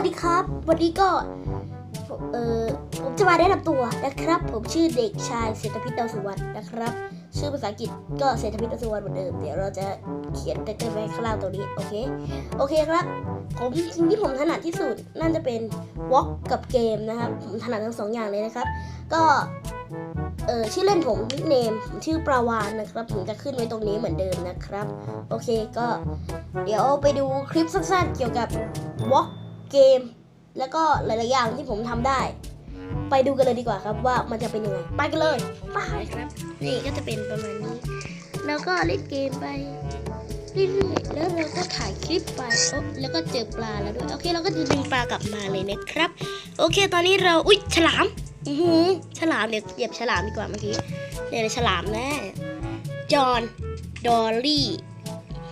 วัสดีครับ วันนี้ก็ เออผมจะมาแนะนำตัวนะครับ ผมชื่อเด็กชายเศรษฐพิษดาวสุวรรณนะครับ ชื่อภาษาอังกฤษก็เศรษฐพิษดาวสุวรรณเหมือนเดิม เดี๋ยวเราจะเขียนเต็มๆไว้ข้างล่างตัวนี้ โอเค โอเคครับ ผมสิ่งที่ผมถนัดที่สุดน่าจะเป็น walk กับเกมนะครับ ผมถนัดทั้งสองอย่างเลยนะครับ ก็เออชื่อเล่นผมนิกเนมผมชื่อปราวานนะครับ ผมจะขึ้นไว้ตรงนี้เหมือนเดิมนะครับ โอเคก็ เดี๋ยวไปดูคลิปสั้นๆเกี่ยวกับ walk เกม แล้วก็หลายๆอย่างที่ผมทำได้ ไปดูกันเลยดีกว่าครับว่ามันจะเป็นยังไงไปกันเลยไปครับ นี่ก็จะเป็นประมาณนี้แล้วก็เล่นเกมไปเรื่อยๆแล้วเราก็ถ่ายคลิปไปโอ๊ะแล้วก็เจอปลาแล้วด้วยโอเคเราก็จะดึงปลากลับมาเลยนะครับ โอเค ตอนนี้เราอุ๊ยฉลามอือหือฉลามเดี๋ยวเหยียบฉลามดีกว่าเมื่อกี้เนี่ยฉลามแน่จอห์นดอลลี่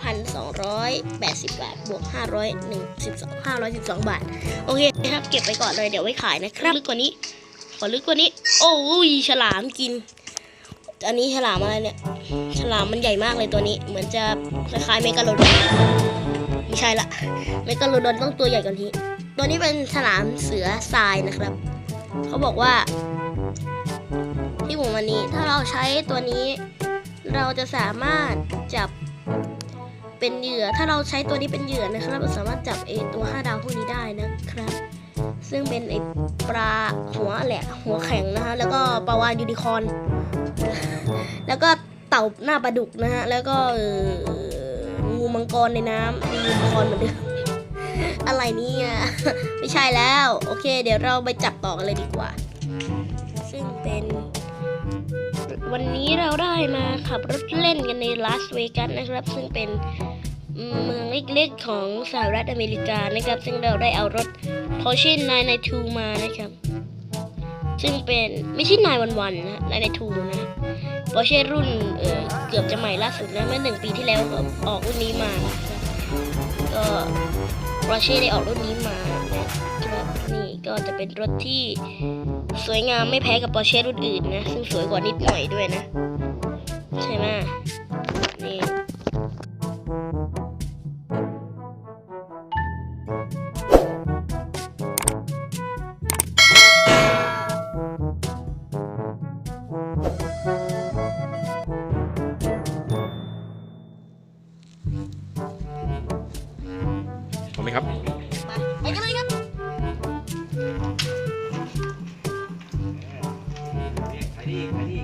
พันสองร้อยแปดสิบบาท บวกห้าร้อยหนึ่งสิบสองห้าร้อยสิบสองบาท โอเคนะครับ เก็บไปก่อนเลย เดี๋ยวไว้ขายนะครับ ลึกกว่านี้ ขอลึกกว่านี้ โอ้ย ฉลามกิน อันนี้ฉลามอะไรเนี่ย ฉลามมันใหญ่มากเลยตัวนี้ เหมือนจะคล้ายๆเมกาโลดอนไม่ใช่ละ เมกาโลดอนต้องตัวใหญ่กว่านี้ ตัวนี้เป็นฉลามเสือทรายนะครับ เขาบอกว่า ที่ผมวันนี้ ถ้าเราใช้ตัวนี้ เราจะสามารถจับ เป็นเหยื่อ ถ้าเราใช้ตัวนี้เป็นเหยื่อนะครับเราสามารถจับไอตัวห้าดาวพวกนี้ได้นะครับ ซึ่งเป็นไอปลาหัวแหละ หัวแข็งนะฮะ แล้วก็ปลาวานยูนิคอนแล้วก็เต่าหน้าปลาดุกนะฮะ แล้วก็งูมังกรในน้ำงูมังกรเหมือนเดิมอะไรนี่ยไม่ใช่แล้ว โอเค เดี๋ยวเราไปจับต่อกันเลยดีกว่า ซึ่งเป็น วันนี้เราได้มาขับรถเล่นกันในลาสเวกัสนะครับ ซึ่งเป็น เมืองเล็กๆของสหรัฐอเมริกานะครับ ซึ่งเราได้เอารถ Porsche 992 มานะครับ ซึ่งเป็นไม่ใช่911นะ992 นะ Porsche รุ่นเเกือบจะใหม่ล่าสุดนะเมื่อหนึ่งปีที่แล้วก็ออกรุ่นนี้มานะครับก็ Porsche ได้ออกรุ่นนี้มานะครับนี่ก็จะเป็นรถที่สวยงามไม่แพ้กับปอร์เช่รุ่นอื่นนะ ซึ่งสวยกว่านิดหน่อยด้วยนะ ใช่ไหมนี่ พร้อมไหมครับไปกันเลยครับไปดีไปดี